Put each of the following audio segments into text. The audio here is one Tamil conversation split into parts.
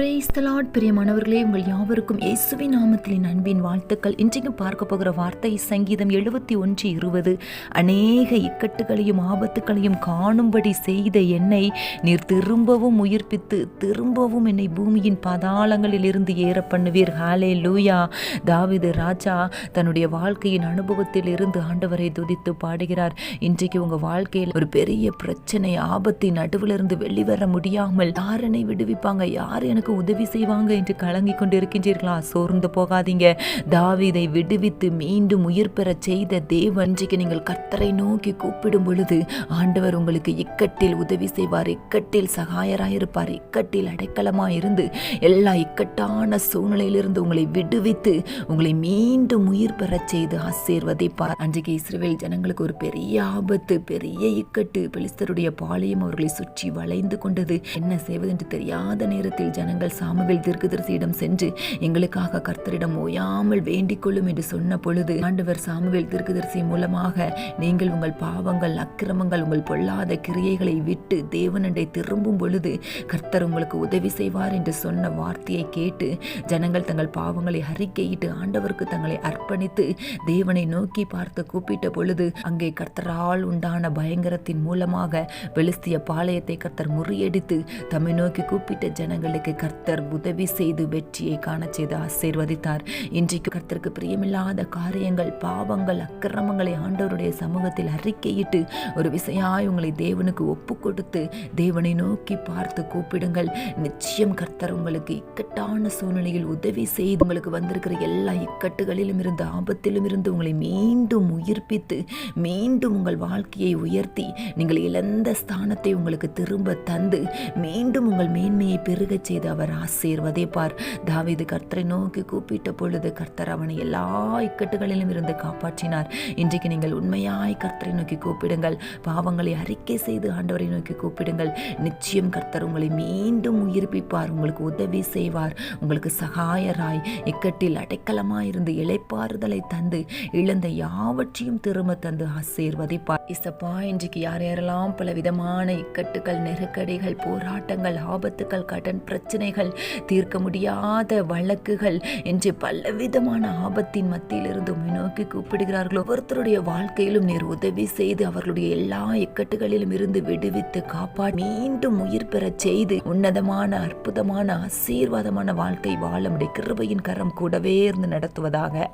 பிரேஸ்தலாட் பிரியமானவர்களே உங்கள் யாவருக்கும் இயேசுவின் நாமத்தின் அன்பின் வாழ்த்துக்கள். இன்றைக்கு பார்க்க போகிற வார்த்தை சங்கீதம் எழுபத்தி ஒன்று இருபது. அநேக இக்கட்டுகளையும் ஆபத்துகளையும் காணும்படி செய்த என்னை நீர் திரும்பவும் உயிர்ப்பித்து திரும்பவும் என்னை பூமியின் பதாளங்களில் இருந்து ஏற பண்ணுவீர். ஹாலே லூயா தாவிது ராஜா தன்னுடைய வாழ்க்கையின் அனுபவத்தில் இருந்து ஆண்டவரை துதித்து பாடுகிறார். இன்றைக்கு உங்க வாழ்க்கையில் ஒரு பெரிய பிரச்சனை ஆபத்தின் நடுவில் இருந்து வெளிவர முடியாமல் யாரனை விடுவிப்பாங்க? யார் எனக்கு உதவி செய்வாங்க என்று கலங்கி கொண்டிருக்கின்றீர்களா? சோர்ந்து போகாதீங்க. தாவிதை விடுவித்து மீண்டும் உயிர் பெறச் செய்த தேவன் இன்றைக்கு நீங்கள் கர்த்தரை நோக்கி கூப்பிடும் பொழுது ஆண்டவர் உங்களுக்கு இக்கட்டில் உதவி செய்வார் இக்கட்டில் சகாயராயிருப்பார் இக்கட்டில் அடைக்கலமாக இருந்து எல்லா இக்கட்டான சூழ்நிலையிலிருந்து உங்களை விடுவித்து உங்களை மீண்டும் உயிர் பெறச் செய்து ஆசீர்வதிப்பார். அன்றைக்கு இஸ்ரேல் ஜனங்களுக்கு ஒரு பெரிய ஆபத்து பெரிய இக்கட்டு. பெலிஸ்தருடைய பாளையம் அவர்களை சுற்றி வளைந்து கொண்டது. என்ன செய்வது என்று தெரியாத நேரத்தில் ஜனங்கள் சாமுவேல் தீர்க்கதரிசியிடம் சென்று எங்களுக்காக கர்த்தரிடம் ஓயாமல் வேண்டிக் கொள்ளும் என்று சொன்ன பொழுது ஆண்டவர் சாமுவேல் தீர்க்கதரிசி மூலமாக நீங்கள் உங்கள் பாவங்கள் அக்கிரமங்கள் உங்கள் பொல்லாத கிரியைகளை விட்டு தேவனண்டை திரும்பும் பொழுது கர்த்தர் உங்களுக்கு உதவி செய்வார் என்று சொன்ன வார்த்தையை கேட்டு ஜனங்கள் தங்கள் பாவங்களை அறிக்கையிட்டு ஆண்டவருக்கு தங்களை அர்ப்பணித்து தேவனை நோக்கி பார்த்து கூப்பிட்ட பொழுது அங்கே கர்த்தரால் உண்டான பயங்கரத்தின் மூலமாக பெலிஸ்திய பாளையத்தை கர்த்தர் முறியடித்து தம்மை நோக்கி கூப்பிட்ட ஜனங்களுக்கு கர்த்தர் உதவி செய்து வெற்றியை காண செய்து ஆசீர்வதித்தார். இன்றைக்கு கர்த்தருக்கு பிரியமில்லாத காரியங்கள் பாவங்கள் அக்கிரமங்களை ஆண்டவருடைய சமூகத்தில் அறிக்கையிட்டு ஒரு விசையாய் உங்களை தேவனுக்கு ஒப்பு கொடுத்து தேவனை நோக்கி பார்த்து கூப்பிடுங்கள். நிச்சயம் கர்த்தர் உங்களுக்கு இக்கட்டான சூழ்நிலையில் உதவி செய்து உங்களுக்கு வந்திருக்கிற எல்லா இக்கட்டுகளிலும் இருந்து ஆபத்திலும் இருந்து உங்களை மீண்டும் உயிர்ப்பித்து மீண்டும் உங்கள் வாழ்க்கையை உயர்த்தி நீங்கள் இழந்த ஸ்தானத்தை உங்களுக்கு திரும்ப தந்து மீண்டும் உங்கள் மேன்மையை பெருகச் செய்து அவர் ஆசீர்வதிப்பார் தாவீது கர்த்தரை நோக்கி கூப்பிட்ட பொழுது கர்த்தர் அவனை எல்லா இக்கட்டுகளிலும் இருந்து காப்பாற்றினார். இன்றைக்கு நீங்கள் உண்மையாய் கர்த்தரை நோக்கி கூப்பிடுங்கள். பாவங்களை அறிக்கை செய்து ஆண்டவரை நோக்கி கூப்பிடுங்கள். நிச்சயம் கர்த்தர் உங்களை மீண்டும் உயிர்ப்பிப்பார் உங்களுக்கு உதவி செய்வார் உங்களுக்கு சகாயராய் இக்கட்டில் அடைக்கலமாய் இருந்து இளைப்பாறுதலை தந்து இழந்த யாவற்றையும் திரும்ப தந்து ஆசீர்வதிப்பார். இசப்பா இன்றைக்கு யார் யாரெல்லாம் பல விதமான இக்கட்டுகள் நெருக்கடிகள் போராட்டங்கள் ஆபத்துகள் கடன் பிரச்சனை பிரச்சனைகள் தீர்க்க முடியாத வழக்குகள் என்று பலவிதமான ஆபத்தின் மத்தியில் இருந்து நோக்கி கூப்பிடுகிறார்களோ? ஒவ்வொருத்தருடைய வாழ்க்கையிலும் நீர் உதவி செய்து அவர்களுடைய எல்லா இக்கட்டுகளிலும் இருந்து விடுவித்து காப்பாடி மீண்டும் உயிர் பெறச் செய்து உன்னதமான அற்புதமான ஆசீர்வாதமான வாழ்க்கை வாழ முடிய கிருபையின் கரம் கூடவே இருந்து நடத்துவதாக.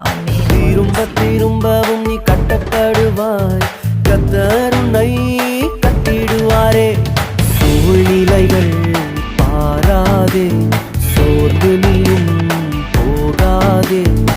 திரும்ப திரும்பவும் நீ கட்டப்படுவாய். கத்தர்